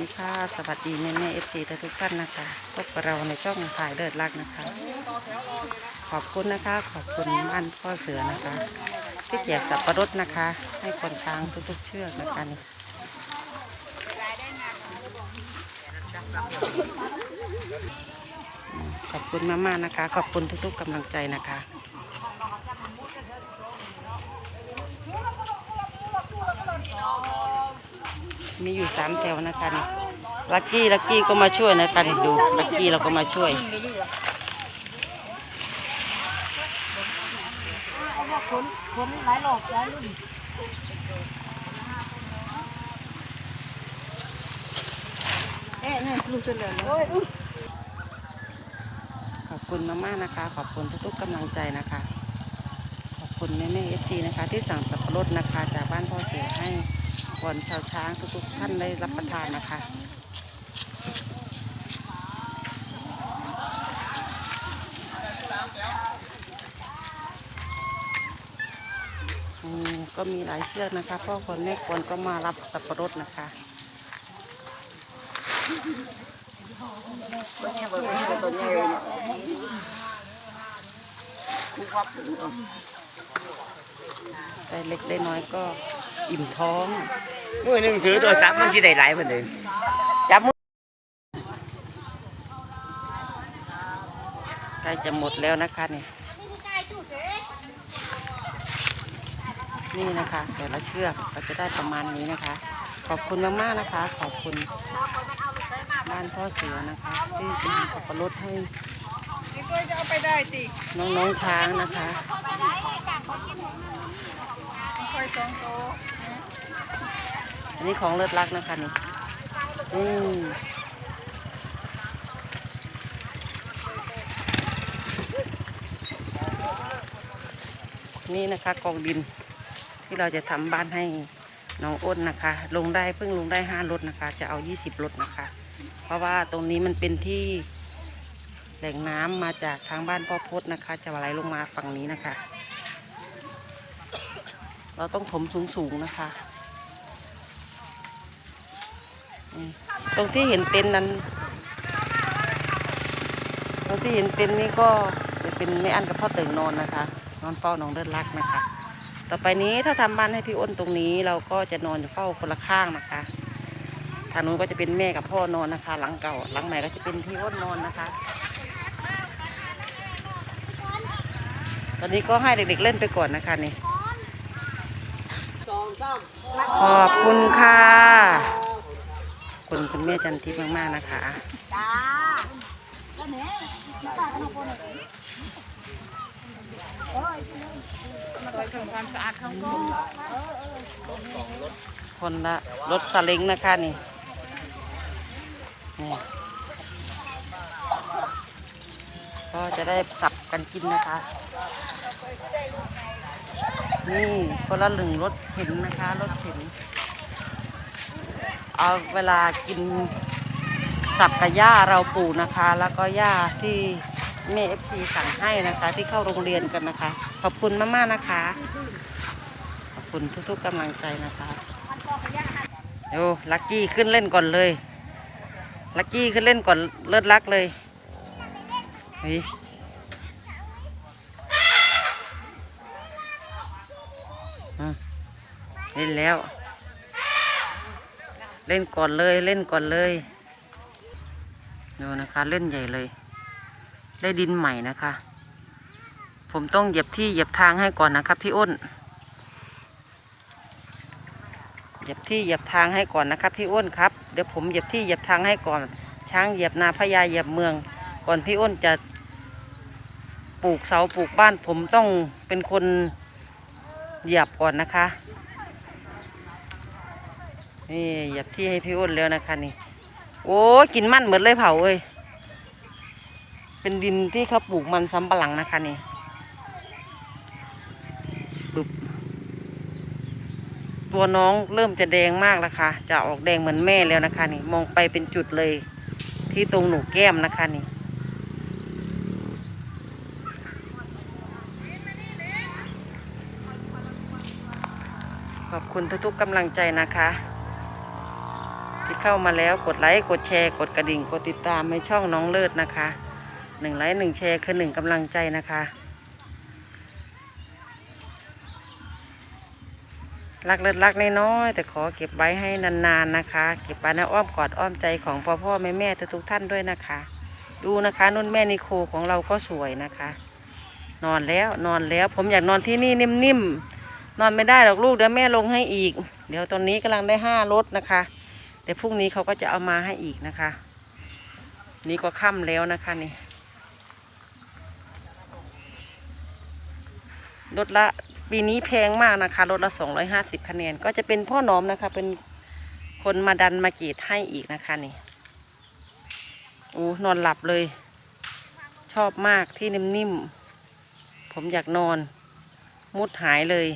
ดีค่ะ สวัสดีแม่แม่เอฟซีทุกท่านนะคะพบกับเราในช่องถ่ายเลิศรักนะคะ ขอบคุณนะคะ ขอบคุณบ้านพ่อเสือนะคะ ที่แจกสับปะรดนะคะ ให้คนช้างทุกๆเชือกนะคะนี่ขอบคุณมากๆนะคะ ขอบคุณทุกๆกำลังใจนะคะ มีอยู่สามแถวนะคะนี่ลักกี้ลักกี้ก็มาช่วยนะคะนี่ดูลักกี้เราก็มาช่วยคนคนหลายหลอกหลายรุ่นเอ๊ะนี่ลูกเสือเหลืองโอ้ยขอบคุณมากๆนะคะ ขอบคุณทุกๆกำลังใจนะคะ ขอบคุณแม่แม่เอฟซีนะคะ ที่สั่งสับรดนะคะ จากบ้านพ่อเสียให้ ก่อนชาวช้างทุกๆท่านได้รับประทานนะคะอืมก็มีหลายเชือกนะคะ พ่อคนแม่ควรก็มารับสับปะรดนะคะตัวนี้ตัวนี้ตัวนี้เลยคู่ครับได้เล็กได้น้อยก็อิ่มท้อง มือหนึ่งถือโทรศัพท์มันที่ได้หลายมันเลยจับมือใกล้จะหมดแล้วนะคะนี่นี่นะคะแต่ละเชือกก็จะได้ประมาณนี้นะคะ ขอบคุณมากๆนะคะ ขอบคุณบ้านพ่อเสือนะคะที่มีสับปะรดให้นี่ก็จะเอาไปได้ติน้องๆช้างนะคะค่ อันนี้ของเลิศรักนะคะนี่อืมนี่นะคะกองดินที่เราจะทำบ้านให้น้องอ้นนะคะ ลงได้เพิ่งลงได้ห้ารถนะคะ จะเอายี่สิบรถนะคะ เพราะว่าตรงนี้มันเป็นที่แหล่งน้ำมาจากทางบ้านพ่อพดนะคะ จะไหลลงมาฝั่งนี้นะคะ เราต้องถมสูงๆนะคะ อืม ตรงที่เห็นเต็นท์นั้น ตรงที่เห็นเต็นท์นี้ก็จะเป็นแม่อันกับพ่อเติ่งนอนนะคะ นอนเฝ้าน้องเดินรักนะคะ ต่อไปนี้ถ้าทำบ้านให้พี่อ้นตรงนี้ เราก็จะนอนอยู่เฝ้าคนละข้างนะคะ ทางนู้นก็จะเป็นแม่กับพ่อนอนนะคะ หลังเก่า หลังใหม่ก็จะเป็นพี่อ้นนอนนะคะ ตอนนี้ก็ให้เด็กๆเล่นไปก่อนนะคะนี่สองสามขอบคุณค่ะขอบ คุณคุณแม่จันทิพย์มากๆนะคะจ้าแล้วแหนป้าขนมคนเลยโอ้ยมาโดยทำความสะอาดเขาก็คนละรถสลิงนะคะนี่นี่ก็จะได้สับกันกินนะคะ นี่คนละหนึ่งรถเข็นนะคะรถเข็น เอาเวลากินสับกับหญ้าเราปลูกนะคะ แล้วก็หญ้าที่แม่เอฟซีสั่งให้นะคะ ที่เข้าโรงเรียนกันนะคะ ขอบคุณมากๆนะคะ ขอบคุณทุกๆกำลังใจนะคะโอ้ลักกี้ขึ้นเล่นก่อนเลยลักกี้ขึ้นเล่นก่อนเลิศลักเลยเฮ้ยเล่นแล้ว เล่นก่อนเลยเล่นก่อนเลยดูนะคะเล่นใหญ่เลย ได้ดินใหม่นะคะ ผมต้องเหยียบที่เหยียบทางให้ก่อนนะครับพี่อ้นเหยียบที่เหยียบทางให้ก่อนนะครับพี่อ้นครับเดี๋ยวผมเหยียบที่เหยียบทางให้ก่อน ช้างเหยียบนาพญาเหยียบเมือง ก่อนพี่อ้นจะปลูกเสาปลูกบ้าน ผมต้องเป็นคนเหยียบก่อนนะคะ นี่หยียบที่ให้พี่อ้นแล้วนะคะนี่ โอ้กินมันเหมือนเลยเผาเอ้ยเป็นดินที่เขาปลูกมันสำปะหลังนะคะนี่ปึ๊บตัวน้องเริ่มจะแดงมากแล้วค่ะจะออกแดงเหมือนแม่แล้วนะคะ นี่ มองไปเป็นจุดเลย ที่ตรงหนูแก้มนะคะนี่ขอบคุณทุกๆกำลังใจนะคะ เข้ามาแล้วกดไลค์กดแชร์ กดกระดิ่ง กดติดตามในช่องน้องเลิศนะคะหนึ่งไลค์หนึ่งแชร์คือหนึ่งกำลังใจนะคะ รักเลิศรักน้อยๆแต่ขอเก็บไว้ให้นานๆนะคะ เก็บไว้ในอ้อมกอดอ้อมใจของพ่อพ่อแม่แม่ทุกๆท่านด้วยนะคะ ดูนะคะนุ่นแม่นิโคของเราก็สวยนะคะ นอนแล้วนอนแล้วผมอยากนอนที่นี่นิ่มๆนอนไม่ได้หรอกลูกเดี๋ยวแม่ลงให้อีก เดี๋ยวตอนนี้กำลังได้ห้ารถนะคะ เดี๋ยวพรุ่งนี้เขาก็จะเอามาให้อีกนะคะ นี่ก็ค่ำแล้วนะคะนี่รถละปีนี้แพงมากนะคะรถละสองร้อยห้าสิบคะแนน ก็จะเป็นพ่อหนอมนะคะ เป็นคนมาดันมากีดให้อีกนะคะนี่โอ้นอนหลับเลย ชอบมากที่นิ่มๆผมอยากนอน มุดหายเลย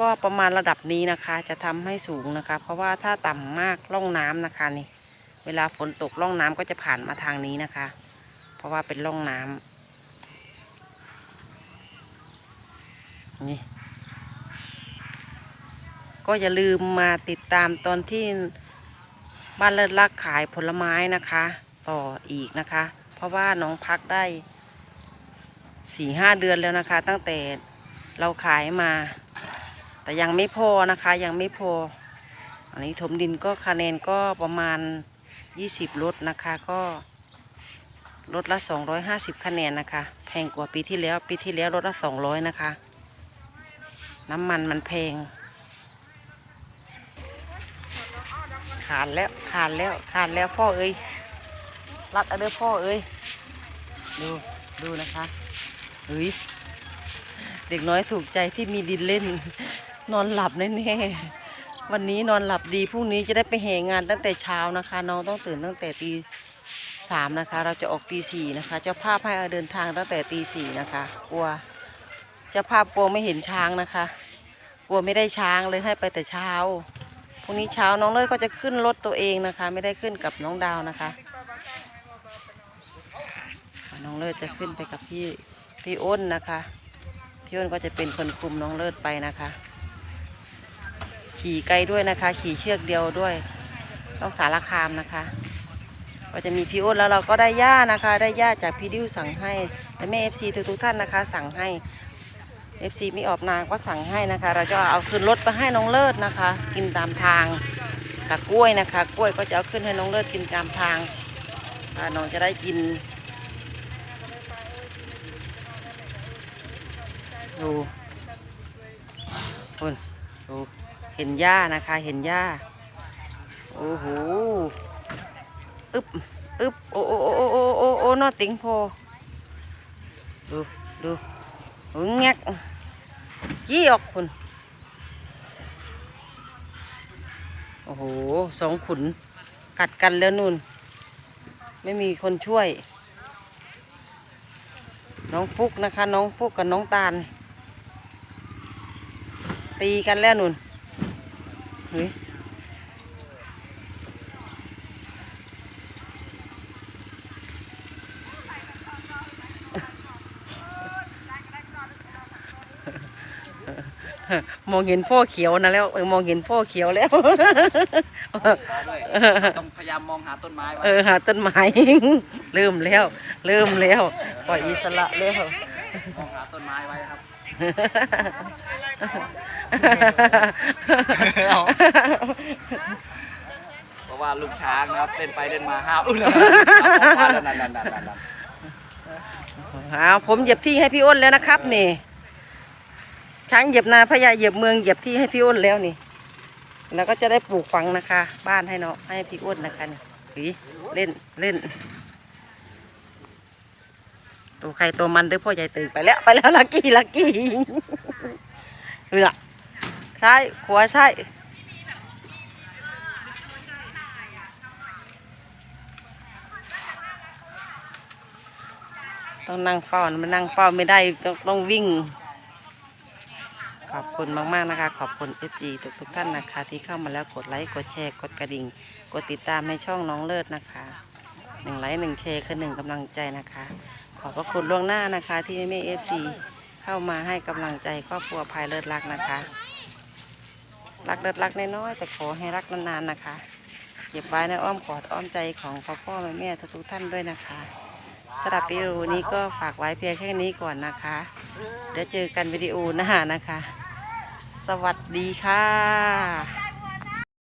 ก็ประมาณระดับนี้นะคะ จะทำให้สูงนะคะ เพราะว่าถ้าต่ำมากร่องน้ำนะคะนี่ เวลาฝนตกร่องน้ำก็จะผ่านมาทางนี้นะคะ เพราะว่าเป็นร่องน้ำนี่ ก็อย่าลืมมาติดตามตอนที่บ้านเลิศรักขายผลไม้นะคะ ต่ออีกนะคะ เพราะว่าน้องพักได้สี่ห้าเดือนแล้วนะคะ ตั้งแต่เราขายมา แต่ยังไม่พอนะคะยังไม่พอ อันนี้ถมดินก็คะแนนก็ประมาณยี่สิบรถนะคะก็รถละสองร้อยห้าสิบคะแนนนะคะ แพงกว่าปีที่แล้วปีที่แล้วรถละสองร้อยนะคะ น้ำมันมันแพง ขาดแล้วขาดแล้วขาดแล้วพ่อเอ้ยรัดเอาเด้อพ่อเอ้ยดูดูนะคะเฮ้ยเด็กน้อยถูกใจที่มีดินเล่น นอนหลับแน่ๆวันนี้นอนหลับดีพรุ่งนี้จะได้ไปแห่งานตั้งแต่เช้านะคะ น้องต้องตื่นตั้งแต่ตีสามนะคะ เราจะออกตีสี่นะคะ เจ้าภาพให้เดินทางตั้งแต่ตีสี่นะคะกลัวเจ้าภาพกลัวไม่เห็นช้างนะคะ กลัวไม่ได้ช้างเลยให้ไปแต่เช้าพรุ่งนี้เช้าน้องเลยก็จะขึ้นรถตัวเองนะคะ ไม่ได้ขึ้นกับน้องดาวนะคะน้องเลิศจะขึ้นไปกับพี่พี่อ้นนะคะ พี่อ้นก็จะเป็นคนคุมน้องเลิศไปนะคะ ขี่ไกลด้วยนะคะ ขี่เชือกเดียวด้วยต้องสารคามนะคะก็จะมีพี่อ้นแล้วเราก็ได้ย่านะคะ ได้ย่าจากพี่ดิวสั่งให้และแม่เอฟซีทุกท่านนะคะ สั่งให้เอฟซีไม่ออกนาก็สั่งให้นะคะ เราจะเอาขึ้นรถไปให้น้องเลิศนะคะ กินตามทางกับกล้วยนะคะ กล้วยก็จะเอาขึ้นให้น้องเลิศกินตามทางน้องจะได้กินดูคุณดู เห็นหญ้านะคะ เห็นหญ้า โอ้โห อึบอึบโอ้โอ้โอ้โอ้โอ้โอ้โอ้นอติงพอดูดูโอ้แงกจี้ออกคุณโอ้โห สองขุน กัดกันแล้วนุ่น ไม่มีคนช่วย น้องฟุกนะคะ น้องฟุกกับน้องตาล ตีกันแล้วนุ่น ฮ้ยมองเห็นพ่อเขียวนะแล้วเออมองเห็นพ่อเขียวแล้วต้องพยายามมองหาต้นไม้ไว้เออหาต้นไม้เริ่มแล้ว เริ่มแล้วปล่อยอิสระแล้วมองหาต้นไม้ไว้ครับ เพราะว่าลูกช้างนะครับเต้นไปเต้นมาห้าวอุ้ยนั่นนั่นนั่นนั่นนั่นเอาผมเหยียบที่ให้พี่อ้นแล้วนะครับนี่ช้างเหยียบนาพญาเหยียบเมืองเหยียบที่ให้พี่อ้นแล้วนี่ แล้วก็จะได้ปลูกฝังนะคะ บ้านให้เนาะให้พี่อ้นนะคะนี่หีเล่นเล่นตัวใครตัวมันเด้อพ่อใหญ่ตื่นไปแล้วไปแล้วลักกี้ลักกี้เรือซ้ายขวาซ้า ต้องนั่งเฝ้ามันนั่งเฝ้าไม่ได้ต้องต้องวิ่ง ขอบคุณมากๆนะคะ ขอบคุณ FC ทุกทุกท่านนะคะ ที่เข้ามาแล้วกดไลค์กดแชร์กดกระดิ่ง กดติดตามในช่องน้องเลิศนะคะหนึ่งไลค์หนึ่งแชร์คือหนึ่งกำลังใจนะคะ ขอบพระคุณล่วงหน้านะคะ ที่แม่เอฟซีเข้ามาให้กำลังใจครอบครัวภายเลิศรักนะคะ รักเลิศรักน้อยๆแต่ขอให้รักนานๆนะคะเก็บไว้ในอ้อมกอดอ้อมใจของพ่อพ่อแม่แม่ทุกๆท่านด้วยนะคะ สำหรับวิดีโอนี้ก็ฝากไว้เพียงแค่นี้ก่อนนะคะ เดี๋ยวเจอกันวิดีโอหน้านะคะ สวัสดีค่ะ